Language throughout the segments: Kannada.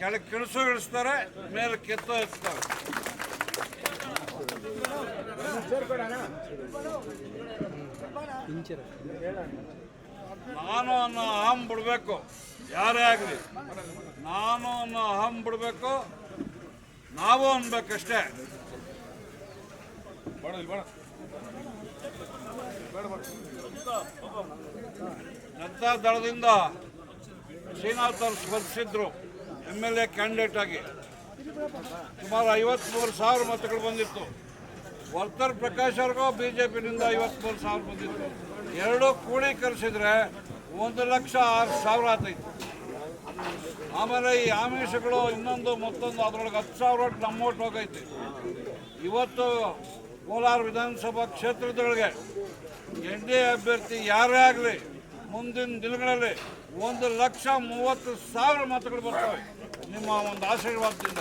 ಕೆಳಗೆ ಕಿಳಿಸು ಇಳಿಸ್ತಾರೆ ಮೇಲೆ ಕೆತ್ತು ಹಚ್ತಾರೆ ನಾನು ಅನ್ನೋ ಅಹಂ ಬಿಡಬೇಕು ಯಾರೇ ಆಗಲಿ ನಾನು ಅನ್ನೋ ಅಹಂ ಬಿಡಬೇಕು ನಾವು ಅನ್ಬೇಕಷ್ಟೇ ಜನತಾ ದಳದಿಂದ ಅವರು ಸ್ಪರ್ಧಿಸಿದ್ರು ಎಂ ಎಲ್ ಎ ಕ್ಯಾಂಡಿಡೇಟ್ ಆಗಿ ಸುಮಾರು ಐವತ್ಮೂರು ಸಾವಿರ ಮತಗಳು ಬಂದಿತ್ತು. ವರ್ತರ್ ಪ್ರಕಾಶ್ ಅವ್ರಿಗೂ ಬಿ ಜೆ ಪಿನಿಂದ ಐವತ್ಮೂರು ಸಾವಿರ ಬಂದಿತ್ತು. ಎರಡೂ ಕೂಡೀಕರಿಸಿದ್ರೆ ಒಂದು ಲಕ್ಷ ಆರು ಸಾವಿರ ಆತೈತಿ. ಆಮೇಲೆ ಈ ಆಮಿಷಗಳು ಇನ್ನೊಂದು ಮತ್ತೊಂದು, ಅದರೊಳಗೆ ಹತ್ತು ಸಾವಿರ ಒಟ್ಟು ನಮ್ಮ ಓಟ್ ಹೋಗೈತಿ. ಇವತ್ತು ಕೋಲಾರ ವಿಧಾನಸಭಾ ಕ್ಷೇತ್ರದೊಳಗೆ ಎನ್ ಡಿ ಎ ಅಭ್ಯರ್ಥಿ ಯಾರೇ ಆಗಲಿ ಮುಂದಿನ ದಿನಗಳಲ್ಲಿ ಒಂದು ಲಕ್ಷ ಮೂವತ್ತು ಸಾವಿರ ಮತಗಳು ಬರ್ತವೆ. ನಿಮ್ಮ ಒಂದು ಆಶೀರ್ವಾದದಿಂದ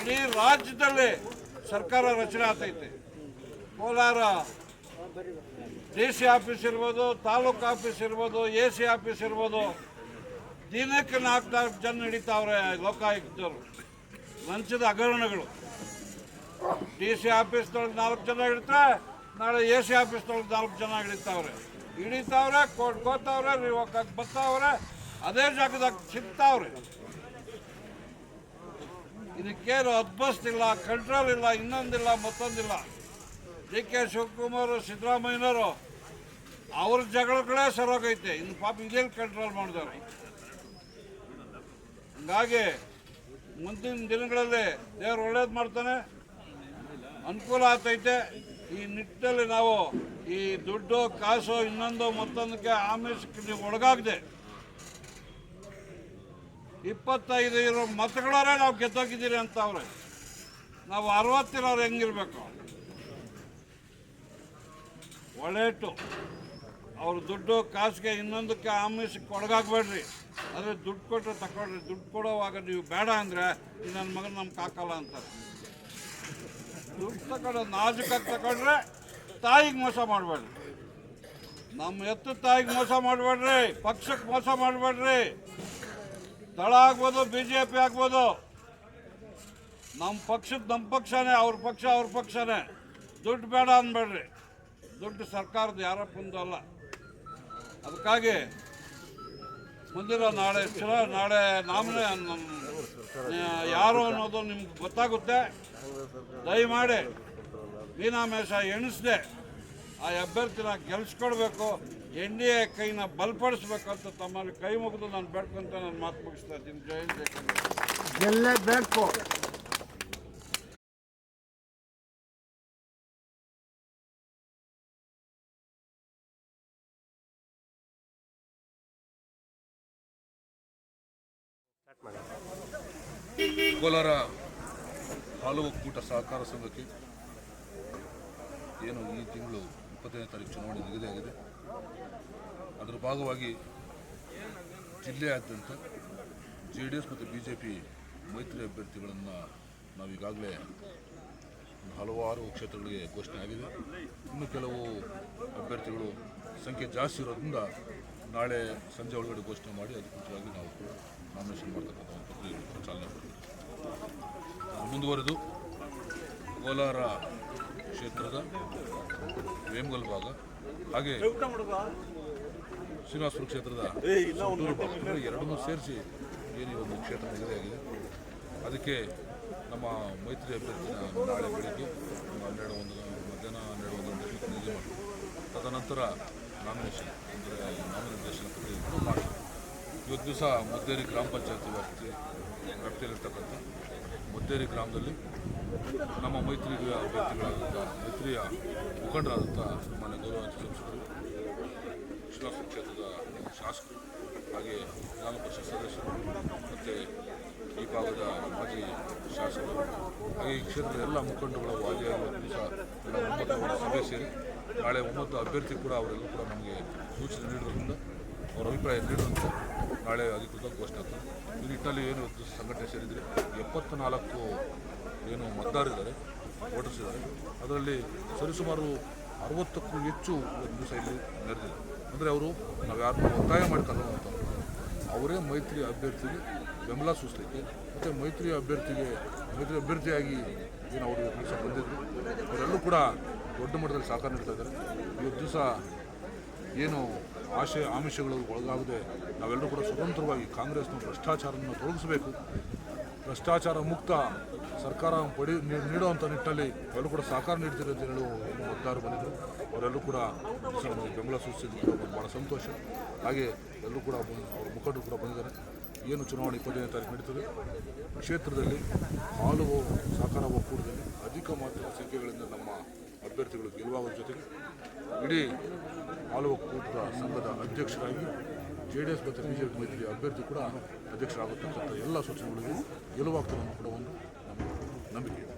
ಇಡೀ ರಾಜ್ಯದಲ್ಲಿ ಸರ್ಕಾರ ರಚನೆ ಆಗ್ತೈತೆ. ಕೋಲಾರ ಡಿ ಸಿ ಆಫೀಸ್ ಇರ್ಬೋದು, ತಾಲೂಕು ಆಫೀಸ್ ಇರ್ಬೋದು ಎ ಸಿ ಆಫೀಸ್ ಇರ್ಬೋದು, ದಿನಕ್ಕೆ ನಾಲ್ಕು ನಾಲ್ಕು ಜನ ಹಿಡಿತಾವ್ರೆ ಲೋಕಾಯುಕ್ತರು. ಲಂಚದ ಹಗರಣಗಳು. ಡಿ ಸಿ ಆಫೀಸ್ದೊಳಗೆ ನಾಲ್ಕು ಜನ ಹಿಡಿತಾರೆ ನಾಳೆ ಎ ಸಿ ಆಫೀಸ್ದೊಳಗೆ ನಾಲ್ಕು ಜನ ಹಿಡಿತಾವ್ರೆ ಹಿಡಿತಾವ್ರೆ ಕೊಟ್ಕೋತಾವ್ರೆ ನೀವು ಬರ್ತಾವ್ರೆ. ಅದೇ ಜಾಗದಾಗ ಸಿಗ್ತಾವ್ರಿ ಇದಕ್ಕೇನು ಅದ್ಬಸ್ತಿಲ್ಲ ಕಂಟ್ರೋಲ್ ಇಲ್ಲ, ಇನ್ನೊಂದಿಲ್ಲ, ಮತ್ತೊಂದಿಲ್ಲ. ಡಿ ಕೆ ಶಿವಕುಮಾರ್, ಸಿದ್ದರಾಮಯ್ಯನವರು ಅವ್ರ ಜಗಳಗಳೇ ಸರೋಗೈತೆ ಇನ್ನು ಪಾಪ ಇದೇನು ಕಂಟ್ರೋಲ್ ಮಾಡಿದವರು. ಹಂಗಾಗಿ ಮುಂದಿನ ದಿನಗಳಲ್ಲಿ ದೇವ್ರು ಒಳ್ಳೇದು ಮಾಡ್ತಾನೆ. ಅನುಕೂಲ ಆಗ್ತೈತೆ. ಈ ನಿಟ್ಟಿನಲ್ಲಿ ನಾವು ಈ ದುಡ್ಡು, ಕಾಸು, ಇನ್ನೊಂದು, ಮತ್ತೊಂದಕ್ಕೆ ಆಮಿಷಕ್ಕೆ ನೀವು ಒಳಗಾಗದೆ. ಇಪ್ಪತ್ತೈದು ಇರೋ ಮತಗಳವರೇ ನಾವು ಗೆದ್ದೋಗಿದ್ದೀರಿ ಅಂತ ಅವ್ರೆ. ನಾವು ಅರವತ್ತಿರೋರು ಹೆಂಗಿರ್ಬೇಕು? ಒಳ್ಳೆಟ್ಟು. ಅವ್ರ ದುಡ್ಡು ಕಾಸಿಗೆ ಇನ್ನೊಂದಕ್ಕೆ ಆಮಿಷಕ್ಕೆ ಒಳಗಾಗಬೇಡ್ರಿ ಆದರೆ ದುಡ್ಡು ಕೊಟ್ಟರೆ ತಗೊಳ್ರಿ ದುಡ್ಡು ಕೊಡೋವಾಗ ನೀವು ಬೇಡ ಅಂದರೆ ನನ್ನ ಮಗನ ನಮ್ಗೆ ಹಾಕಲ್ಲ ಅಂತಾರೆ. ದುಡ್ಡು ತಗೊಂಡು ನಾಜುಕಾಗಿ ತಗೊಂಡ್ರೆ ತಾಯಿಗೆ ಮೋಸ ಮಾಡಬೇಡ್ರಿ. ನಮ್ಮ ಎತ್ತು ತಾಯಿಗೆ ಮೋಸ ಮಾಡಬೇಡ್ರಿ. ಪಕ್ಷಕ್ಕೆ ಮೋಸ ಮಾಡಬೇಡ್ರಿ. ದಳ ಆಗ್ಬೋದು ಬಿ ಜೆ ಪಿ ಆಗ್ಬೋದು. ನಮ್ಮ ಪಕ್ಷದ ನಮ್ಮ ಪಕ್ಷನೇ, ಅವ್ರ ಪಕ್ಷ, ಅವ್ರ ಪಕ್ಷನೇ. ದುಡ್ಡು ಬೇಡ ಅನ್ಬೇಡ್ರಿ. ದುಡ್ಡು ಸರ್ಕಾರದ ಯಾರಪ್ಪಂದು ಅಲ್ಲ. ಅದಕ್ಕಾಗಿ ಮುಂದಿನ ನಾಳೆ ಚುನ ನಾಳೆ ನಾಮನೇ ಯಾರು ಅನ್ನೋದು ನಿಮ್ಗೆ ಗೊತ್ತಾಗುತ್ತೆ. ದಯಮಾಡಿ, ಮೀನಾಮೇಷ ಎಣಿಸ್ದೆ, ಆ ಅಭ್ಯರ್ಥಿನ ಗೆಲ್ಸ್ಕೊಡ್ಬೇಕು. ಎನ್ ಡಿ ಎ ಕೈನ ಬಲಪಡಿಸ್ಬೇಕಂತ ಅಂತ ತಮ್ಮಲ್ಲಿ ಕೈ ಮುಗಿದು ನಾನು ಬೇಡ್ಕೊಂತ ನಾನು ಮಾತು ಮುಗಿಸ್ತಾ ಇದ್ದೀನಿ. ಜಯಂತಿ ಗೆಲ್ಲಬೇಕು ಗೆಲ್ಲೇಬೇಕು ಕೋಲಾರ ಹಾಲು ಒಕ್ಕೂಟ ಸಹಕಾರ ಸಂಘಕ್ಕೆ ಏನು ಈ ತಿಂಗಳು ಇಪ್ಪತ್ತೈದನೇ ತಾರೀಕು ಚುನಾವಣೆ ನಿಗದಿಯಾಗಿದೆ. ಅದರ ಭಾಗವಾಗಿ ಜಿಲ್ಲೆಯಾದ್ಯಂತ ಜೆ ಡಿ ಎಸ್ ಮತ್ತು ಬಿ ಜೆ ಪಿ ಮೈತ್ರಿ ಅಭ್ಯರ್ಥಿಗಳನ್ನು ನಾವೀಗಾಗಲೇ ಹಲವಾರು ಕ್ಷೇತ್ರಗಳಿಗೆ ಘೋಷಣೆ ಆಗಿದೆ. ಇನ್ನು ಕೆಲವು ಅಭ್ಯರ್ಥಿಗಳು ಸಂಖ್ಯೆ ಜಾಸ್ತಿ ಇರೋದ್ರಿಂದ ನಾಳೆ ಸಂಜೆ ಒಳಗಡೆ ಘೋಷಣೆ ಮಾಡಿ ಅಧಿಕೃತವಾಗಿ ನಾವು ನಾಮಿನೇಷನ್ ಮಾಡ್ತಕ್ಕಂಥ ಪ್ರಕ್ರಿಯೆ ಚಾಲನೆ ಕೊಡ್ತೀವಿ. ಮುಂದುವರೆದು ಕೋಲಾರ ಕ್ಷೇತ್ರದ ವೇಮಗಲ್ ಭಾಗ. ಹಾಗೆ ಶ್ರೀನಿವಾಸಪುರ ಕ್ಷೇತ್ರದ ಎರಡನ್ನೂ ಸೇರಿಸಿ ಏನು ಈ ಒಂದು ಕ್ಷೇತ್ರ ನಿಗದಿಯಾಗಿದೆ ಅದಕ್ಕೆ ನಮ್ಮ ಮೈತ್ರಿ ಅಭ್ಯರ್ಥಿನ ನಾಳೆ ಬೆಳಿಗ್ಗೆ ಹನ್ನೆರಡು ಒಂದು ಮಧ್ಯಾಹ್ನ ಹನ್ನೆರಡು ಒಂದು ಗಂಟೆಗೆ ನಿಗದಿ ಮಾಡಿ ತದನಂತರ ನಾಮಿನೇಷನ್ ಅಂದರೆ ನಾಮನಿರ್ದೇಶನ ಪ್ರಕ್ರಿಯೆಯನ್ನು ಮಾಡಿ ಇವತ್ತು ದಿವಸ ಮುದ್ದೇರಿ ಗ್ರಾಮ ಪಂಚಾಯತಿ ವ್ಯಾಪ್ತಿ ವ್ಯಾಪ್ತಿಯಲ್ಲಿರ್ತಕ್ಕಂಥ ಮುದ್ದೇರಿ ಗ್ರಾಮದಲ್ಲಿ ನಮ್ಮ ಮೈತ್ರಿ ಅಭ್ಯರ್ಥಿಗಳಾದಂಥ, ಮೈತ್ರಿಯ ಮುಖಂಡರಾದಂಥ ಮಾನ್ಯ ಗೌರವ ಸಂಸದರು ಶ್ರೀನಿವಾಸ ಕ್ಷೇತ್ರದ ಶಾಸಕರು ಹಾಗೆ ವಿಧಾನ ಪರಿಷತ್ ಸದಸ್ಯರು ಮತ್ತು ಈ ಭಾಗದ ಮಾಜಿ ಶಾಸಕರು, ಹಾಗೆ ಈ ಕ್ಷೇತ್ರದ ಎಲ್ಲ ಮುಖಂಡರುಗಳ ವಾಜಿಯಾಗಿರುವ ಸಭೆ ಸೇರಿ ನಾಳೆ ಒಂಬತ್ತು ಅಭ್ಯರ್ಥಿ ಕೂಡ ಅವರೆಲ್ಲರೂ ಕೂಡ ನಮಗೆ ಸೂಚನೆ ನೀಡಿರೋದ್ರಿಂದ ಅವರ ಅಭಿಪ್ರಾಯ ನೀಡುವಂತೆ ನಾಳೆ ಅಧಿಕೃತ ಘೋಷಣೆ ಆಗ್ತದೆ. ಈ ನಿಟ್ಟಿನಲ್ಲಿ ಏನು ಸಂಘಟನೆ ಸೇರಿದರೆ ಎಪ್ಪತ್ತ್ನಾಲ್ಕು ಏನು ಮತದಾರರಿದ್ದಾರೆ ವೋಟರ್ಸ್ ಇದ್ದಾರೆ. ಅದರಲ್ಲಿ ಸರಿಸುಮಾರು ಅರವತ್ತಕ್ಕೂ ಹೆಚ್ಚು ಒಂದು ಇಲ್ಲಿ ನಡೆದಿದೆ. ಅಂದರೆ ಅವರು ನಾವು ಯಾರನ್ನೂ ಒತ್ತಾಯ ಮಾಡಿ ಕರೆಯುವಂಥವ್ರು ಅವರೇ ಮೈತ್ರಿ ಅಭ್ಯರ್ಥಿಗೆ ಬೆಂಬಲ ಸೂಚಿಸಲಿಕ್ಕೆ ಮತ್ತು ಮೈತ್ರಿ ಅಭ್ಯರ್ಥಿಗೆ, ಮೈತ್ರಿ ಅಭ್ಯರ್ಥಿಯಾಗಿ ಏನು ಅವರು ಬಂದಿದ್ದರು ಅವರೆಲ್ಲರೂ ಕೂಡ ದೊಡ್ಡ ಮಟ್ಟದಲ್ಲಿ ಸಹಕಾರ ನೀಡ್ತಾ ಇದ್ದಾರೆ. ಇವತ್ತು ದಿವಸ ಏನು ಆಶಯ ಆಮಿಷಗಳು ಒಳಗಾಗದೆ ನಾವೆಲ್ಲರೂ ಕೂಡ ಸ್ವತಂತ್ರವಾಗಿ ಕಾಂಗ್ರೆಸ್ನ ಭ್ರಷ್ಟಾಚಾರವನ್ನು ತೊಲಗಿಸಬೇಕು. ಭ್ರಷ್ಟಾಚಾರ ಮುಕ್ತ ಸರ್ಕಾರ ಪಡಿ ನೀಡುವಂಥ ನಿಟ್ಟಿನಲ್ಲಿ ಎಲ್ಲರೂ ಕೂಡ ಸಹಕಾರ ನೀಡ್ತೀರಿ ಅಂತ ಹೇಳುವ ಮತದಾರರು ಬಂದಿದ್ದರು ಅವರೆಲ್ಲರೂ ಕೂಡ ಬೆಂಬಲ ಒಂದು ಭಾಳ ಸಂತೋಷ. ಹಾಗೆ ಎಲ್ಲರೂ ಕೂಡ ಅವ್ರ ಮುಖಂಡರು ಕೂಡ ಬಂದಿದ್ದಾರೆ. ಏನು ಚುನಾವಣೆ ಇಪ್ಪತ್ತೈದನೇ ತಾರೀಕು ನಡೀತದೆ. ಕ್ಷೇತ್ರದಲ್ಲಿ ಹಾಲು ಸಹಕಾರ ಒಕ್ಕೂಟದಲ್ಲಿ ಅಧಿಕ ಮಾತ್ರ ಸಂಖ್ಯೆಗಳಿಂದ ನಮ್ಮ ಅಭ್ಯರ್ಥಿಗಳು ಗೆಲ್ಲುವ ಜೊತೆಗೆ ಇಡೀ ಆಲೂಕೂಟದ ಸಂಘದ ಅಧ್ಯಕ್ಷರಾಗಿ ಜೆ ಡಿ ಎಸ್ ಮತ್ತು ಬಿ ಜೆ ಪಿ ಮೈತ್ರಿ ಅಭ್ಯರ್ಥಿ ಕೂಡ ಅಧ್ಯಕ್ಷರಾಗುತ್ತಂಥ ಎಲ್ಲ ಸೂಚನೆಗಳಿಗೂ ಗೆಲುವಾಗ್ತದೆ ಅನ್ನೋ ಕೂಡ ಒಂದು ನಮ್ಮ ನಂಬಿಕೆ. ಇದೆ